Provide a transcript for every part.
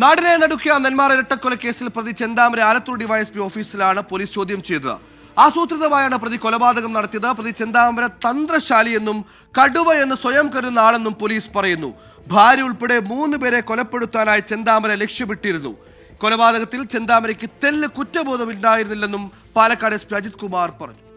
നാടിനെ നടുക്കിയ നെന്മാറ ഇരട്ടക്കൊലക്കേസിൽ പ്രതി ചെന്താമര ആലത്തൂർ ഡിവൈഎസ്പി ഓഫീസിലാണ് പോലീസ് ചോദ്യം ചെയ്തത്. ആസൂത്രിതമായാണ് പ്രതി കൊലപാതകം നടത്തിയത്. പ്രതി ചെന്താമര തന്ത്രശാലിയെന്നും കടുവ എന്ന് സ്വയം കരുതുന്ന ആളെന്നും പോലീസ് പറയുന്നു. ഭാര്യ ഉൾപ്പെടെ മൂന്ന് പേരെ കൊലപ്പെടുത്താനായി ചെന്താമര ലക്ഷ്യമിട്ടിരുന്നു. കൊലപാതകത്തിൽ ചെന്താമരയ്ക്ക് തെല്ല് കുറ്റബോധമില്ലായിരുന്നില്ലെന്നും പാലക്കാട് എസ് പി അജിത് കുമാർ പറഞ്ഞു.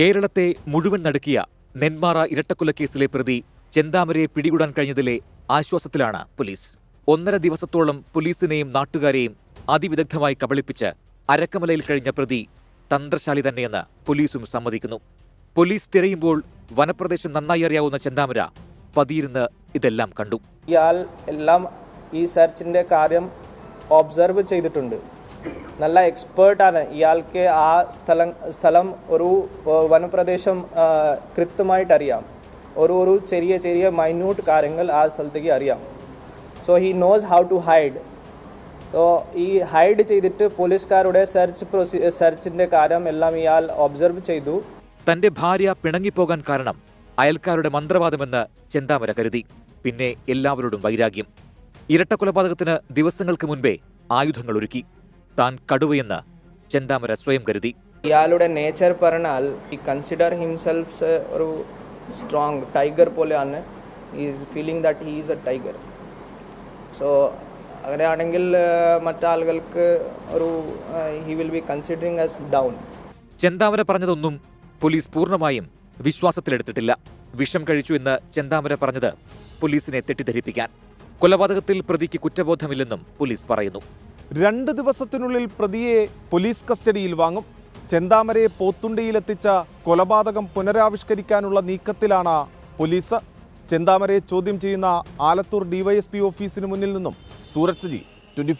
കേരളത്തെ മുഴുവൻ നടുക്കിയ നെന്മാറ ഇരട്ടക്കൊലക്കേസിലെ പ്രതി ചെന്താമരയെ പിടികൂടാൻ കഴിഞ്ഞതിലെ ആശ്വാസത്തിലാണ് പോലീസ്. ഒന്നര ദിവസത്തോളം പോലീസിനെയും നാട്ടുകാരെയും അതിവിദഗ്ധമായി കബളിപ്പിച്ച് അരക്കമലയിൽ കഴിഞ്ഞ പ്രതി തന്ത്രശാലി തന്നെയെന്ന് പോലീസും സമ്മതിക്കുന്നു. പോലീസ് തിരയുമ്പോൾ വനപ്രദേശം നന്നായി അറിയാവുന്ന ചെന്താമര പതിയിരുന്ന് ഇതെല്ലാം കണ്ടു. ഇയാൾ എല്ലാം ഈ സെർച്ചിന്റെ കാര്യം ഒബ്സർവ് ചെയ്തിട്ടുണ്ട്. നല്ല എക്സ്പേർട്ടാണ്. ഇയാൾക്ക് ആ സ്ഥലം സ്ഥലം ഒരു വനപ്രദേശം കൃത്യമായിട്ട് അറിയാം ഒരു ഒരു ചെറിയ ചെറിയ മൈന്യൂട്ട് കാര്യങ്ങൾ ആ സ്ഥലത്തേക്ക് അറിയാം. So he knows how to hide so ഈ ഹൈഡ് ചെയ്തിട്ട് പോലീസുകാരുടെ സെർച്ച് പ്രൊസീ സെർച്ചിന്റെ കാര്യം എല്ലാം ഇയാൾ ഒബ്സർവ് ചെയ്തു. തന്റെ ഭാര്യ പിണങ്ങിപ്പോകാൻ കാരണം അയൽക്കാരുടെ മന്ത്രവാദമെന്ന് ചിന്താമര കരുതി. പിന്നെ എല്ലാവരോടും വൈരാഗ്യം. ഇരട്ടക്കൊലപാതകത്തിന് ദിവസങ്ങൾക്ക് മുൻപേ ആയുധങ്ങൾ ഒരുക്കി. താൻ കടുവയെന്ന് ചെന്താമര സ്വയം കരുതി. ഇയാളുടെ നേച്ചർ പറഞ്ഞാൽ ഈ കൺസിഡർ ഹിംസെൽഫ് ഒരു സ്ട്രോങ് ടൈഗർ പോലെയാണ്. Is feeling that he is a tiger so അങ്ങനെയാണെങ്കിൽ മറ്റാളുകൾക്ക് ഒരു he will be considering as down Chenthamara പറഞ്ഞതൊന്നും പോലീസ് പൂർണമായും വിശ്വാസത്തിലെടുത്തിട്ടില്ല. വിഷം കഴിച്ചു എന്ന് ചെന്താമര പറഞ്ഞത് പോലീസിനെ തെറ്റിദ്ധരിപ്പിക്കാൻ. കൊലപാതകത്തിൽ പ്രതിക്ക് കുറ്റബോധമില്ലെന്നും പോലീസ് പറയുന്നു. രണ്ട് ദിവസത്തിനുള്ളിൽ പ്രതിയെ പോലീസ് കസ്റ്റഡിയിൽ വാങ്ങും. ചെന്താമരയെ പോത്തുണ്ടിയിലെത്തിച്ച കൊലപാതകം പുനരാവിഷ്കരിക്കാനുള്ള നീക്കത്തിലാണ് പോലീസ്. ചെന്താമരയെ ചോദ്യം ചെയ്യുന്ന ആലത്തൂർ ഡിവൈഎസ്പി ഓഫീസിന് മുന്നിൽ നിന്നും. സൂരജ് സജി ട്വന്റി